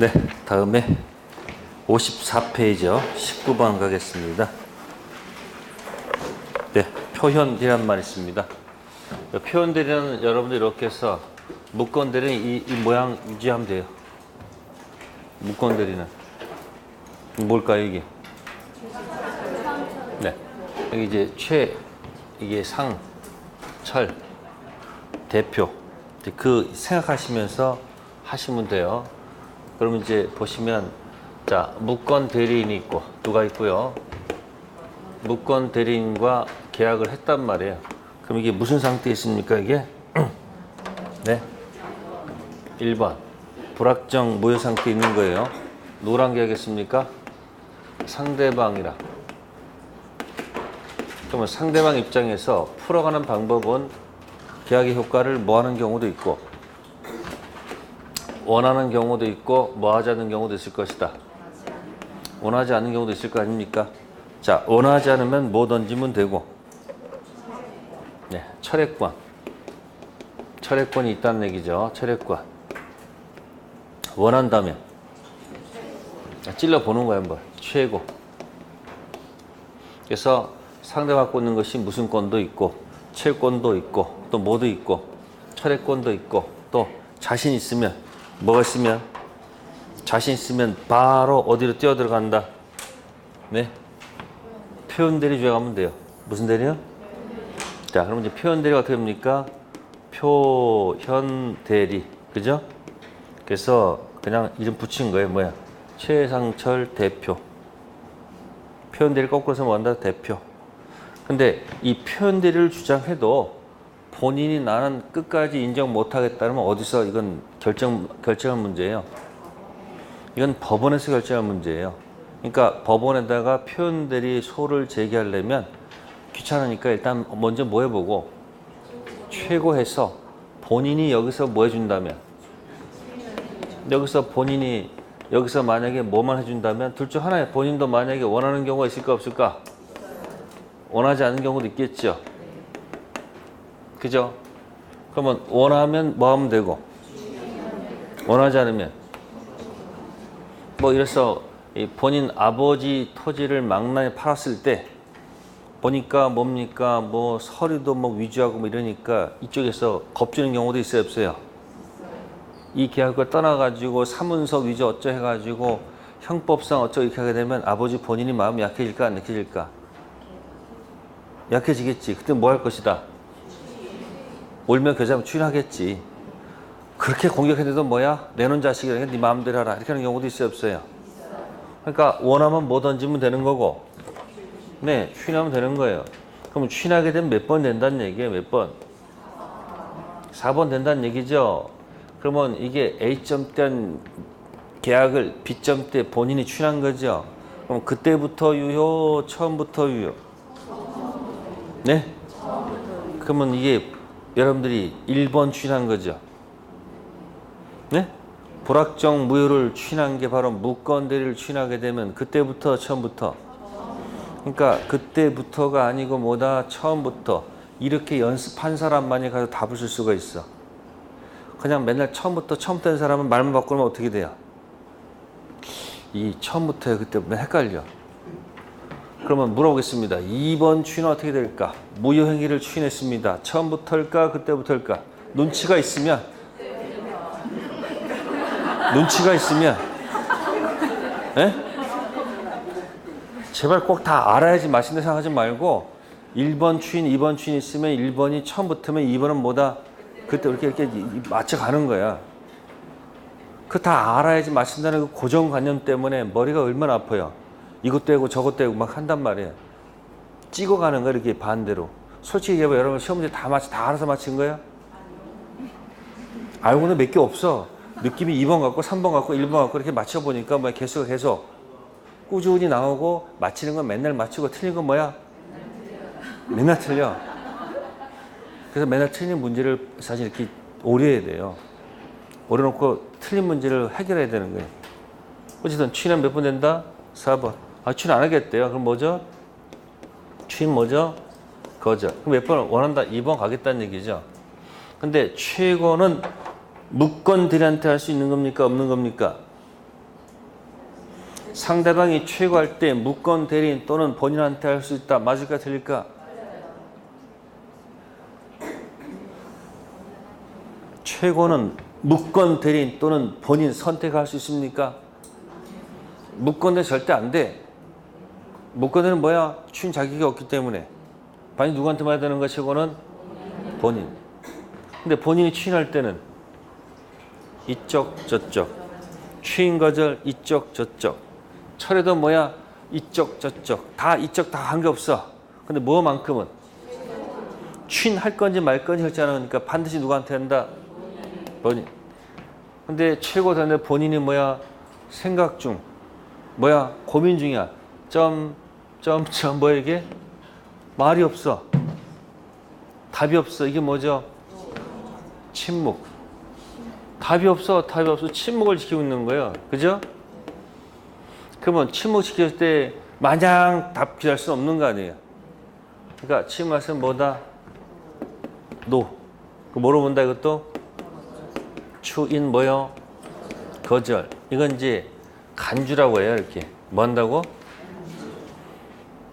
네, 다음에 54페이지요. 19번 가겠습니다. 네, 표현이란 말 있습니다. 표현들이는 여러분들 이렇게 해서 묶건들은 이, 이 모양 유지하면 돼요. 묶건들이는 뭘까요 이게? 네, 여기 이제 최 이게 상, 철, 대표 그 생각하시면서 하시면 돼요. 그러면 이제 보시면 자 무권 대리인이 있고 누가 있고요. 무권 대리인과 계약을 했단 말이에요. 그럼 이게 무슨 상태에 있습니까 이게? 네. 1번 불확정 무효 상태에 있는 거예요. 누구랑 계약했습니까? 상대방이랑. 그러면 상대방 입장에서 풀어가는 방법은 계약의 효과를 뭐 하는 경우도 있고 원하는 경우도 있고 뭐 하지 않는 경우도 있을 것이다. 원하지 않는 경우도 있을 거 아닙니까? 자, 원하지 않으면 뭐 던지면 되고 네, 철회권. 철회권이 있다는 얘기죠. 철회권. 원한다면 찔러 보는 거야 한번. 최고. 그래서 상대방 꽂는 것이 무슨 권도 있고 채권도 있고 또 뭐도 있고 철회권도 있고 또 자신 있으면 뭐가 있으면 자신 있으면 바로 어디로 뛰어 들어간다. 네. 표현 대리 주행하면 돼요. 무슨 대리요? 자, 그럼 이제 표현 대리가 어떻게 됩니까? 표현 대리. 그죠? 그래서 그냥 이름 붙인 거예요. 뭐야? 최상철 대표. 표현 대리 거꾸로서 뭐한다? 대표. 근데 이 표현 대리를 주장해도 본인이 나는 끝까지 인정 못 하겠다면 어디서 이건 결정 결정할 문제예요. 이건 법원에서 결정할 문제예요. 그러니까 법원에다가 표현 대리 소를 제기하려면 귀찮으니까 일단 먼저 뭐 해보고 최고해서 본인이 여기서 뭐 해준다면 여기서 본인이 여기서 만약에 뭐만 해준다면 둘 중 하나에 본인도 만약에 원하는 경우가 있을까 없을까? 원하지 않는 경우도 있겠죠. 그죠? 그러면 원하면 뭐 하면 되고 원하지 않으면 뭐 이래서 이 본인 아버지 토지를 망나에 팔았을 때 보니까 뭡니까 뭐 서류도 뭐 위조하고 뭐 이러니까 이쪽에서 겁주는 경우도 있어요 없어요? 이 계약을 떠나가지고 사문서 위조 어쩌 해가지고 형법상 어쩌 이렇게 하게 되면 아버지 본인이 마음이 약해질까 안 약해질까? 약해지겠지. 그때 뭐 할 것이다? 울면 겨자면 추인하겠지. 그렇게 공격했는데도 뭐야? 내놓은 자식이라 네 마음대로 하라. 이렇게 하는 경우도 있어요, 없어요? 그러니까 원하면 뭐 던지면 되는 거고, 네, 추인하면 되는 거예요. 그럼 추인하게 되면 몇 번 된다는 얘기예요, 몇 번? 4번 된다는 얘기죠. 그러면 이게 A점 때 계약을 B점 때 본인이 추인한 거죠. 그럼 그때부터 유효, 처음부터 유효. 네? 그러면 이게 여러분들이 1번 추인한 거죠. 네? 불확정 무효를 추인한 게 바로 무권 대리를 추인하게 되면 그때부터 처음부터 그러니까 그때부터가 아니고 뭐다 처음부터 이렇게 연습한 사람만이 가서 답을 쓸 수가 있어. 그냥 맨날 처음부터 처음부터 한 사람은 말만 바꾸면 어떻게 돼요? 이 처음부터 그때부터 헷갈려. 그러면 물어보겠습니다. 2번 추인은 어떻게 될까? 무효 행위를 추인했습니다. 처음부터일까? 그때부터일까? 눈치가 있으면 눈치가 있으면 에? 제발 꼭 다 알아야지 맛있는 생각하지 말고 1번 추인, 2번 추인 있으면 1번이 처음부터면 2번은 뭐다? 그때 이렇게 이렇게 맞춰가는 거야. 그 다 알아야지 맞춘다는 그 고정관념 때문에 머리가 얼마나 아파요. 이것 떼고 저것 떼고 막 한단 말이에요. 찍어가는 거야 이렇게 반대로. 솔직히 얘기해봐 여러분 시험 문제 다 맞, 다 알아서 맞힌 거야? 알고는 몇 개 없어. 느낌이 2번 같고 3번 같고 1번 같고 이렇게 맞춰보니까 뭐 개수가 계속 꾸준히 나오고 맞히는 건 맨날 맞추고 틀린 건 뭐야? 맨날 틀려. 그래서 맨날 틀린 문제를 사실 이렇게 오려야 돼요. 오려놓고 틀린 문제를 해결해야 되는 거예요. 어쨌든 취는 몇 번 된다? 4번. 아, 취는 안 하겠대요. 그럼 뭐죠? 취는 뭐죠? 거죠. 그럼 몇 번 원한다? 2번 가겠다는 얘기죠. 근데 최고는 무건들한테 할 수 있는 겁니까? 없는 겁니까? 상대방이 최고할 때 무권 대리인 또는 본인한테 할 수 있다. 맞을까 틀릴까? 최고는 무권 대리인 또는 본인 선택할 수 있습니까? 무권대 절대 안 돼. 무권대는 뭐야? 추인 자격이 없기 때문에. 반이 누구한테 말해야 되는 거 최고는? 본인. 근데 본인이 추인할 때는 이쪽 저쪽. 추인 거절 이쪽 저쪽. 철에도 뭐야? 이쪽 저쪽. 다 이쪽 다 관계없어. 근데 뭐만큼은? 추인할 건지 말 건지 안 하니까 반드시 누구한테 한다? 본인. 근데 최고 되는데 본인이 뭐야? 생각 중. 뭐야? 고민 중이야. 점, 점, 점, 뭐야 이게? 말이 없어. 답이 없어. 이게 뭐죠? 침묵. 답이 없어. 답이 없어. 침묵을 지키고 있는 거예요. 그죠? 그러면 침묵 지켰을 때 마냥 답 기할 수 없는 거 아니에요. 그러니까 침묵은 뭐다? 노. 그 뭐로 본다 이것도? 추인 뭐요? 거절. 이건 이제 간주라고 해요. 이렇게. 뭐 한다고?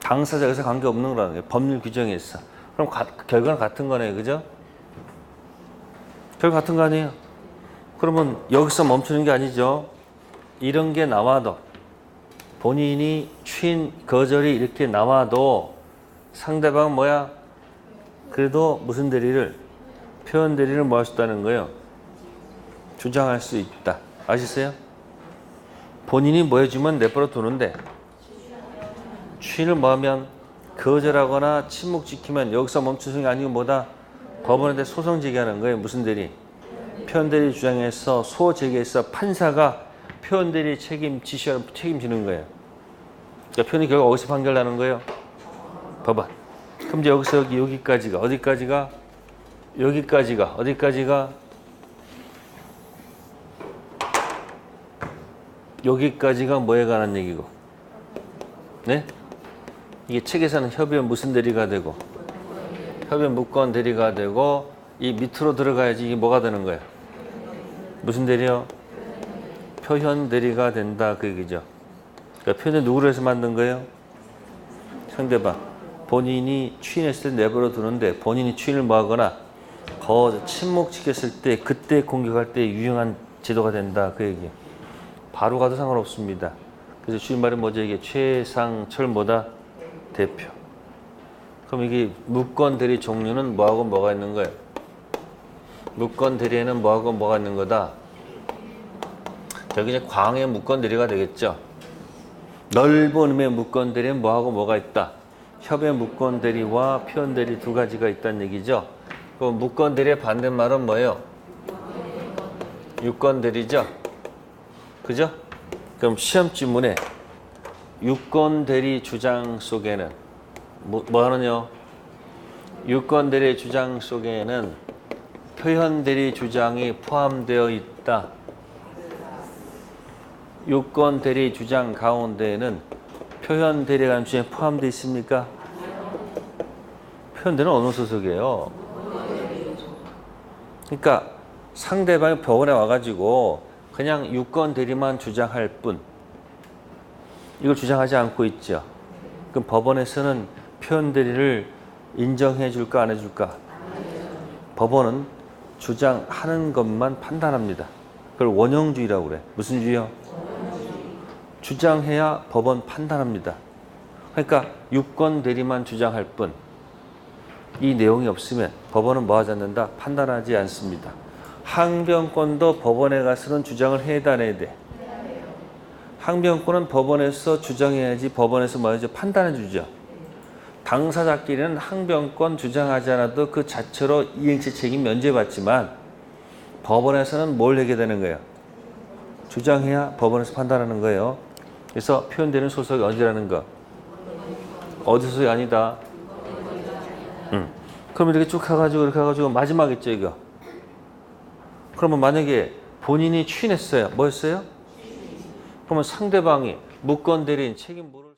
당사자 여기서 관계 없는 거라는 거예요. 법률 규정에 있어. 그럼 가- 결과는 같은 거네요. 그죠? 결과 같은 거 아니에요? 그러면 여기서 멈추는 게 아니죠. 이런 게 나와도 본인이 취인 거절이 이렇게 나와도 상대방 뭐야? 그래도 무슨 대리를 표현 대리를 뭐 할 수 있다는 거예요. 주장할 수 있다. 아시세요? 본인이 뭐 해주면 내버려 두는데 취인을 뭐 하면 거절하거나 침묵 지키면 여기서 멈추는 게 아니고 뭐다? 대해 소송 제기하는 거예요. 무슨 대리? 표현 대리 주장해서 소 제기해서 판사가 표현 대리 책임 지시 책임지는 거예요. 그러니까 표현이 결국 어디서 판결나는 거예요? 법원. 그럼 이제 여기서 여기 여기까지가 어디까지가 여기까지가 어디까지가 여기까지가 뭐에 관한 얘기고 네? 이게 책에서는 협의원 무슨 대리가 되고 협의원 무권 대리가 되고 이 밑으로 들어가야지 이게 뭐가 되는 거예요? 무슨 대리요? 표현 대리가 된다 그 얘기죠. 그러니까 표현을 누구로 해서 만든 거예요? 상대방. 본인이 추인했을 때 내버려 두는데 본인이 추인을 뭐하거나 거 침묵 지켰을 때 그때 공격할 때 유용한 제도가 된다 그 얘기. 바로 가도 상관없습니다. 그래서 주인 말은 뭐죠? 이게 최상철 뭐다 대표. 그럼 이게 무권 대리 종류는 뭐하고 뭐가 있는 거예요? 무권 대리에는 뭐하고 뭐가 있는 거다? 여기 이제 광의 무권 대리가 되겠죠. 넓은 의미의 무권 대리는 뭐하고 뭐가 있다? 협의 무권 대리와 표현 대리 두 가지가 있다는 얘기죠. 그 무권 대리의 반대말은 뭐예요? 유권 대리죠. 그죠? 그럼 시험 지문에 유권 대리 주장 속에는 뭐, 뭐 하느냐? 유권 대리 주장 속에는 표현 대리 주장이 포함되어 있다. 유권 대리 주장 가운데에는 표현 대리라는 주장이 포함되어 있습니까? 표현 대리는 어느 소속이에요? 그러니까 상대방이 법원에 와가지고 그냥 유권 대리만 주장할 뿐 이걸 주장하지 않고 있죠. 그럼 법원에서는 표현 대리를 인정해 줄까 안 해 줄까? 법원은 주장하는 것만 판단합니다. 그걸 원형주의라고 그래. 무슨 주의요? 주장해야 법원 판단합니다. 그러니까 유권 대리만 주장할 뿐 이 내용이 없으면 법원은 뭐 하지 않는다? 판단하지 않습니다. 항변권도 법원에 가서는 주장을 해야 안 해야 돼? 항변권은 법원에서 주장해야지 법원에서 뭐 하죠? 판단해 주죠. 당사자끼리는 항변권 주장하지 않아도 그 자체로 이행치 책임 면제받지만 법원에서는 뭘 하게 되는 거예요? 주장해야 법원에서 판단하는 거예요. 그래서 표현되는 소속이 어디라는 거? 어디 소속이 아니다. 음. 그럼 이렇게 쭉 가가지고 이렇게 가가지고 마지막 있죠 이거. 그러면 만약에 본인이 추인했어요. 뭐였어요? 그러면 상대방이 무권 대리인 책임 물을